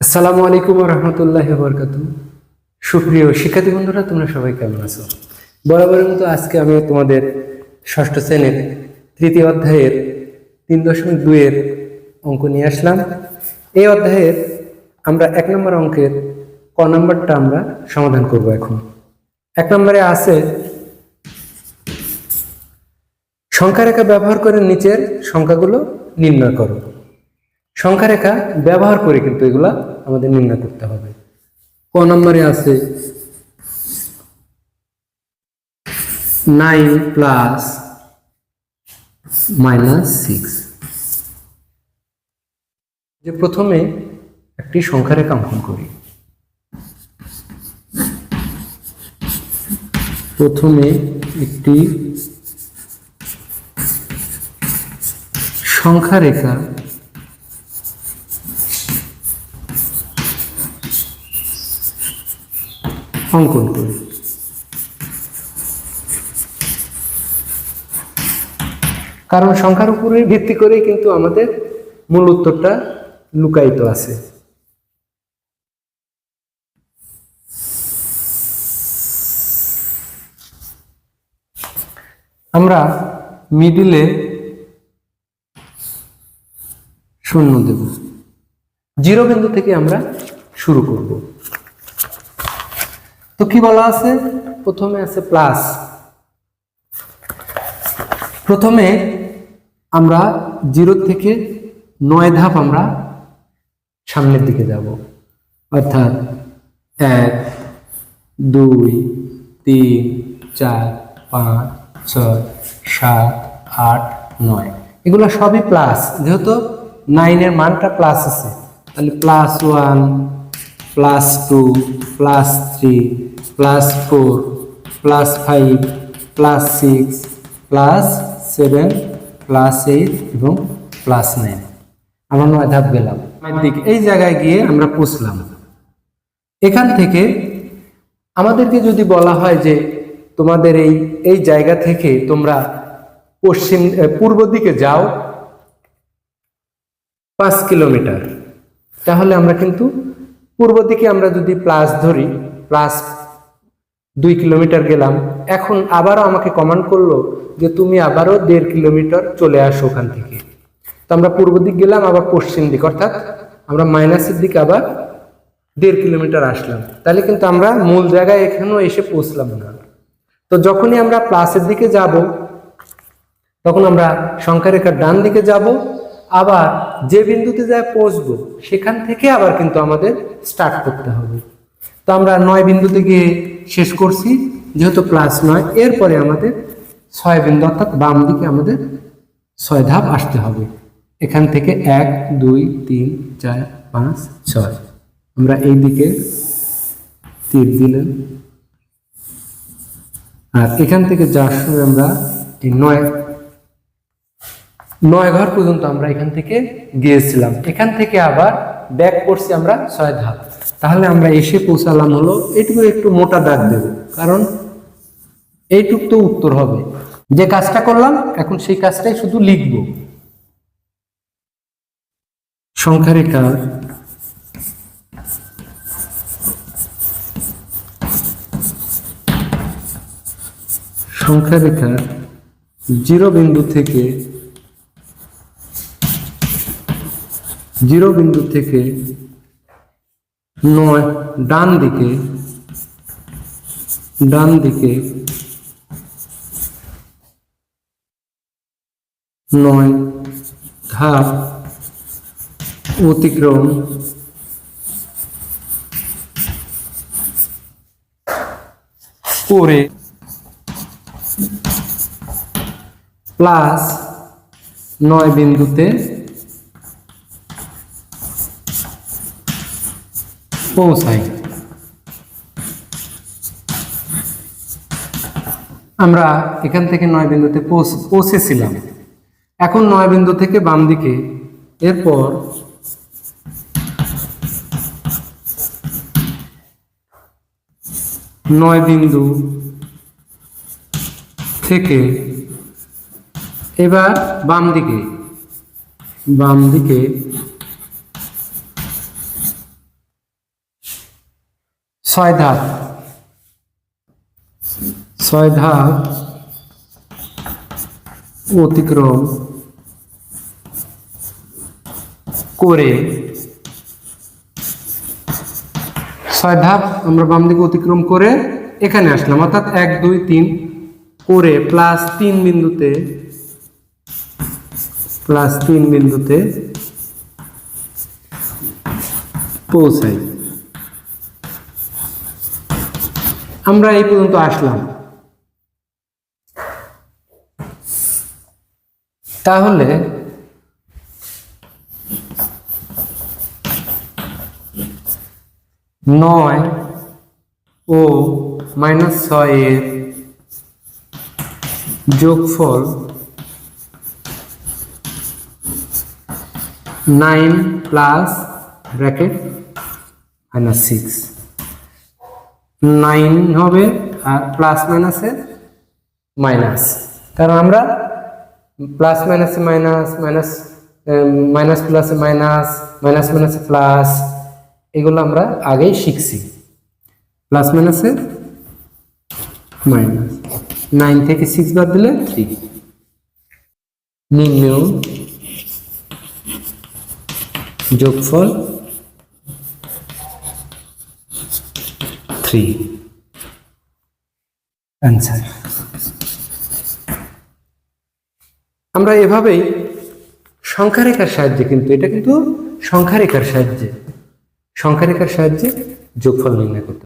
আসসালামু আলাইকুম রহমতুল্লাহ বরকাত সুপ্রিয় শিক্ষার্থী বন্ধুরা, তোমরা সবাই কেমন আছো? বরাবরের মতো আজকে আমি তোমাদের ষষ্ঠ শ্রেণির তৃতীয় অধ্যায়ের তিন দশমিক দুইয়ের অঙ্ক নিয়ে আসলাম। এই অধ্যায়ের আমরা এক নম্বর অঙ্কের ক নম্বরটা আমরা সমাধান করব এখন। এক নম্বরে আছে সংখ্যা রেখা ব্যবহার করে নিচের সংখ্যাগুলো নির্ণয় করো। সংখ্যা রেখা ব্যবহার করে কিন্তু এগুলা আমাদের নির্ণয় করতে হবে। ক নম্বরে আছে নাইন প্লাস মাইনাস সিক্স যে প্রথমে একটি সংখ্যা রেখা অঙ্কন করি। প্রথমে একটি সংখ্যা রেখা অঙ্কন করি। কারণ সংখ্যার উপরে ভিত্তি করেই কিন্তু আমাদের মূল উত্তরটা লুকায়িত আছে। আমরা মিডিলে শূন্য দেব। জিরো বিন্দু থেকে আমরা শুরু করব। তো কি বলা আছে? প্রথমে আছে প্লাস। প্রথমে আমরা জিরো থেকে নয় ধাপ আমরা সামনের দিকে যাব। অর্থাৎ এক দুই তিন চার পাঁচ ছয় সাত আট নয়। এগুলো সবই প্লাস। যেহেতু নাইনের মানটা প্লাস আছে তাহলে plus one plus two plus three plus four plus five plus six plus seven plus eight এবং প্লাস নাইন আমরা নয় ধাপ গেলাম। দিকে। এই জায়গায় গিয়ে আমরা পুষলাম। এখান থেকে আমাদেরকে যদি বলা হয় যে তোমাদের এই এই জায়গা থেকে তোমরা পশ্চিম পূর্ব দিকে যাও পাঁচ কিলোমিটার তাহলে আমরা কিন্তু পূর্ব দিকে আমরা যদি প্লাস ধরি প্লাস দুই কিলোমিটার গেলাম, এখন আবারও আমাকে কমান্ড করল যে তুমি আবারও দেড় কিলোমিটার চলে আসো ওখান থেকে। তো আমরা পূর্ব দিক গেলাম, আবার পশ্চিম দিক, অর্থাৎ আমরা মাইনাসের দিকে আবার দেড় কিলোমিটার আসলাম। তাহলে কিন্তু আমরা মূল জায়গায় এখানেও এসে পৌঁছলাম না। তো যখনই আমরা প্লাসের দিকে যাব, তখন আমরা সংখ্যা রেখার ডান দিকে যাব, আবার যে বিন্দুতে যায় পৌঁছবো, সেখান থেকে আবার কিন্তু আমাদের স্টার্ট করতে হবে। তো আমরা নয় বিন্দুতে গিয়ে শেষ করছি, যেহেতু প্লাস নয়, এরপরে আমাদের ছয় বিন্দু অর্থাৎ বাম দিকে আমাদের ছয় ধাপ আসতে হবে। এখান থেকে এক, দুই, তিন, চার, পাঁচ, ছয়। আমরা এই দিকে তীর দিলেন আর এখান থেকে যাওয়ার সময় আমরা এই নয় নয় ঘর পর্যন্ত আমরা এখান থেকে গিয়েছিলাম। এখান থেকে আবার ব্যাক করছি আমরা ছয় ধাপ। তাহলে আমরা এসে পৌঁছালাম হলো, এটুকু একটু মোটা দাগ দেব, কারণ এইটুক তো উত্তর হবে। যে কাজটা করলাম, এখন সেই কাজটাই শুধু লিখব। সংখ্যা রেখা সংখ্যা রেখার জিরো বিন্দু থেকে জিরো বিন্দু থেকে নয়, ডান দিকে ডান দিকে নয়, ধাপ, অতিক্রম করে প্লাস নয় বিন্দুতে পৌঁছাই আমরা এখান থেকে নয় বিন্দুতে পৌঁছ- পৌঁছেছিলাম। এখন নয় বিন্দু থেকে বাম দিকে। এরপর নয় বিন্দু থেকে এবার বাম দিকে। বাম দিকে ছয় ধাপ। ছয় ধাপ অতিক্রম করে। ছয় ধাপ আমরা বাম দিকে অতিক্রম করে এখানে আসলাম। অর্থাৎ এক, দুই, তিন করে প্লাস তিন বিন্দুতে, প্লাস তিন বিন্দুতে পৌঁছাই। আমরা এই পর্যন্ত আসলাম। তাহলে নয় ও মাইনাস ছয়ের যোগফল nine plus bracket minus six. Nine হবে আর প্লাস মাইনাসে মাইনাস। কারণ আমরা প্লাস মাইনাসে মাইনাস মাইনাস মাইনাস প্লাসে মাইনাস মাইনাস মাইনাসে প্লাস, এগুলো আমরা আগেই শিখছি। প্লাস মাইনাসে মাইনাস। নাইন থেকে সিক্স বাদ দিলে থ্রি। নির্ণয় যোগফল থ্রি অ্যান্সার আমরা এভাবেই সংখ্যারেখার সাহায্যে কিন্তু, এটা কিন্তু সংখ্যারেখার সাহায্যে সংখ্যারেখার সাহায্যে যোগফল নির্ণয় করতে